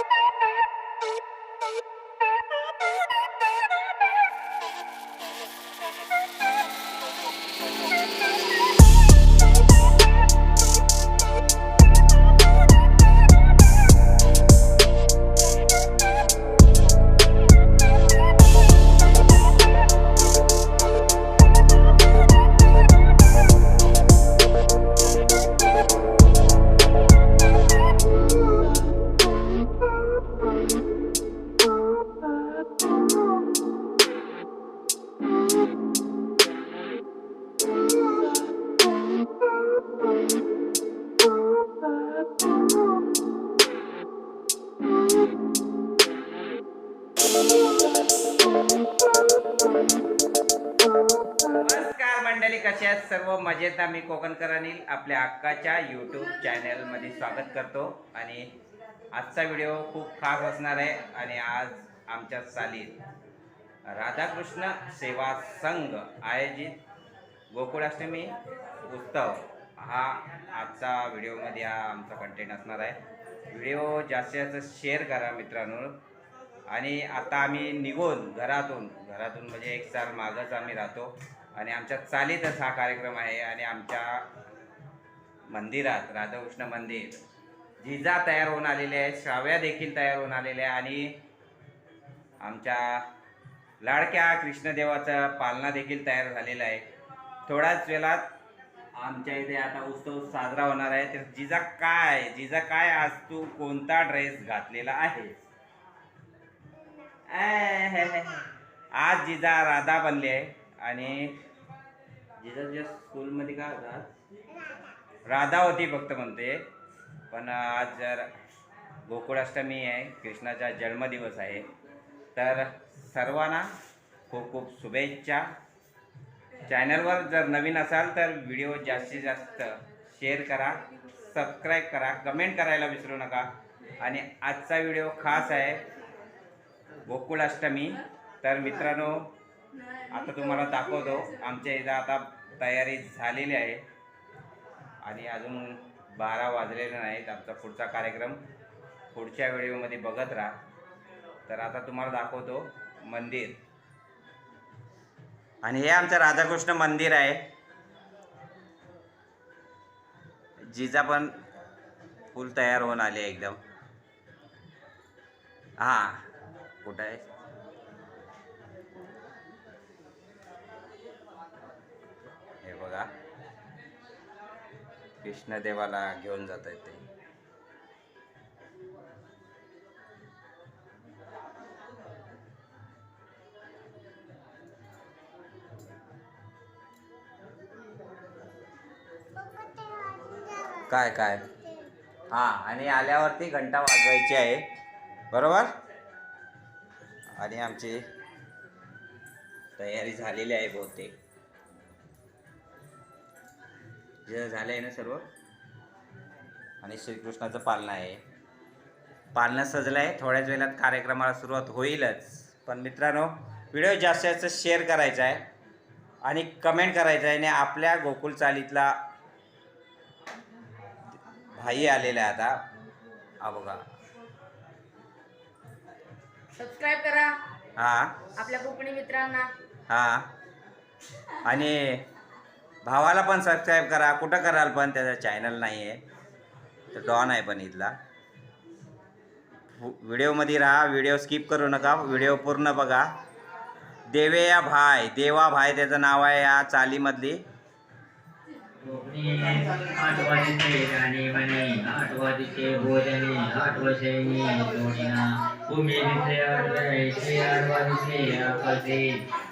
नमस्कार मजेत मी कोकणकर अनिल आपल्या अक्काच्या यूट्यूब चॅनलमध्ये स्वागत करतो. आणि आजचा व्हिडिओ खूप खास असणार आहे. आणि आज आमच्या साली राधाकृष्ण सेवा संघ आयोजित गोकुळाष्टमी उत्सव हा आजचा व्हिडिओमध्ये हा आमचा कंटेंट असणार आहे. व्हिडिओ जास्तीत जास्त शेअर करा मित्रांनो. आणि आता आम्ही निघून घरातून घरातून म्हणजे एक साल मागंच आम्ही राहतो. आणि आमच्या चालीतच हा कार्यक्रम आहे आणि आमच्या मंदिरात राधाकृष्ण मंदिर जिजा तयार होऊन आलेले आहे श्राव्या देखील तयार होऊन आलेल्या आहे आणि आमच्या लाडक्या कृष्णदेवाचा पालना देखील तयार झालेला आहे. थोड्याच वेळात आमच्या इथे आता उत्सव साजरा होणार आहे. तर जिजा काय जिजा काय आज तू कोणता ड्रेस घातलेला आहे? आज जिजा राधा बनली आहे आणि जिजा तुझ्या स्कूलमध्ये काय होतात राधा होती फक्त म्हणते. पण आज जर गोकुळाष्टमी आहे कृष्णाचा जन्मदिवस आहे तर सर्वांना खूप खूप शुभेच्छा. चॅनलवर जर नवीन असाल तर व्हिडिओ जास्तीत जास्त शेअर करा सबस्क्राईब करा कमेंट करायला विसरू नका. आणि आजचा व्हिडिओ खास आहे गोकुळाष्टमी. तर मित्रांनो आता तुम्हाला दाखवतो. आमच्या इथं आता तयारी झालेली आहे. आणि अजून बारा वाजलेले नाहीत. आमचा पुढचा कार्यक्रम पुढच्या व्हिडिओमध्ये बघत राहा. तर आता तुम्हाला दाखवतो मंदिर. आणि हे आमचं राधाकृष्ण मंदिर आहे. जिजा पण फुल तयार होऊन आले एकदम. हां कुठं आहे? बघा. कृष्णदेवाला घेऊन जात आहेत ते. काय काय? हा आणि आल्यावरती घंटा वाजवायची आहे. बरोबर? आणि आमची तयारी झालेली आहे बहुतेक. जे झालं आहे ना सर्व. आणि श्रीकृष्णाचं पालणं आहे. पालणं सजलं आहे थोड्याच वेळात कार्यक्रमाला सुरुवात होईलच. पण मित्रांनो व्हिडिओ जास्तीत जास्त शेअर करायचा आहे आणि कमेंट करायचं आहे. आणि आपल्या गोकुळ चालीतला भाई आलेला आहे आता. हा बघा. सबस्क्राईब करा. हा. आपल्या कोकणी मित्रांना. हा. आणि भावाला पण सबस्क्राईब करा कुठं कराल पण त्याचा चॅनल नाही आहे तर डॉन आहे पण इथला. व्हिडिओमध्ये राहा व्हिडिओ स्किप करू नका व्हिडिओ पूर्ण बघा. देवेया भाय देवा भाय त्याचं नाव आहे या चालीमधली. कोकणी गाणे म्हणे भोजने आठवशैनी जोडीना उमेदीचे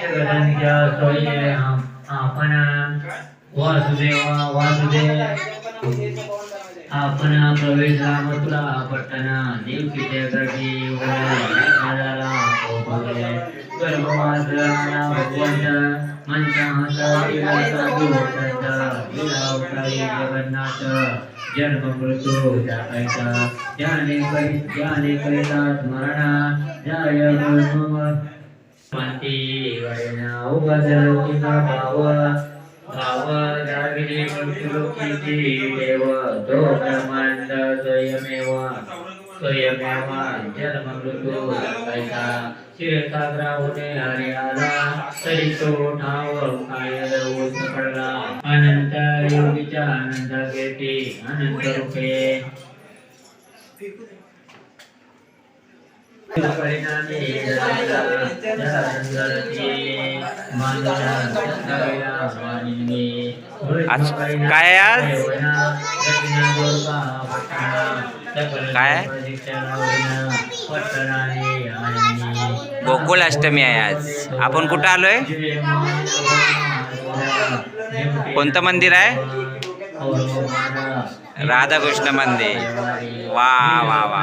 जगदंत्या सोये हम आपना वासुदेव वासुदेव आपना प्रवेश रामतुला पटना देव की जगती वराला गोपाले गर्भवासना भगवंत मंचाहत विलासा दुवसंत विलावकारी जगन्नाथ जन्म मृत्यु जागैता ज्ञाने करिता स्मरणा जाय गुरुमम शांती वैना उगदलोकिका भाव। भाव देव तो ब्रह्मांड स्वयमेव। स्वयमेव जन्म मृत्यू हरे आला तरी तो ठाव काय ऊस पडला। अनंत योगीच्या अनंत कीर्ती अनंत रूपे। आज काय आहे आज? काय? गोकुल अष्टमी आहे आज. आपण कुठं आलोय? कोणतं मंदिर आहे? राधाकृष्ण मंदिर. वा वा वा.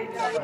ठेवा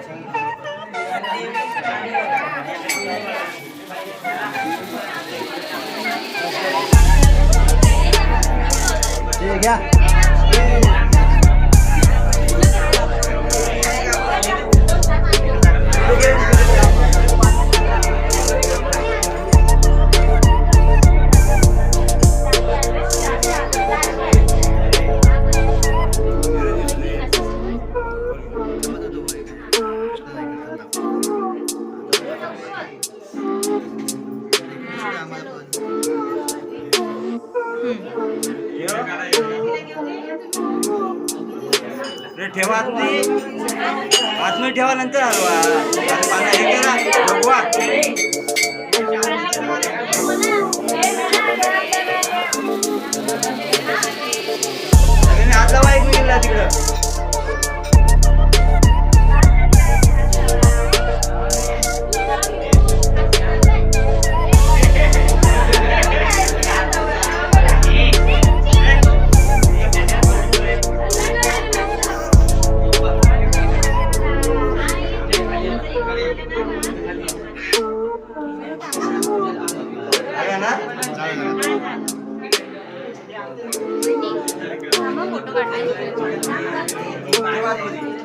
तिकडं ठेवा आतमध्ये.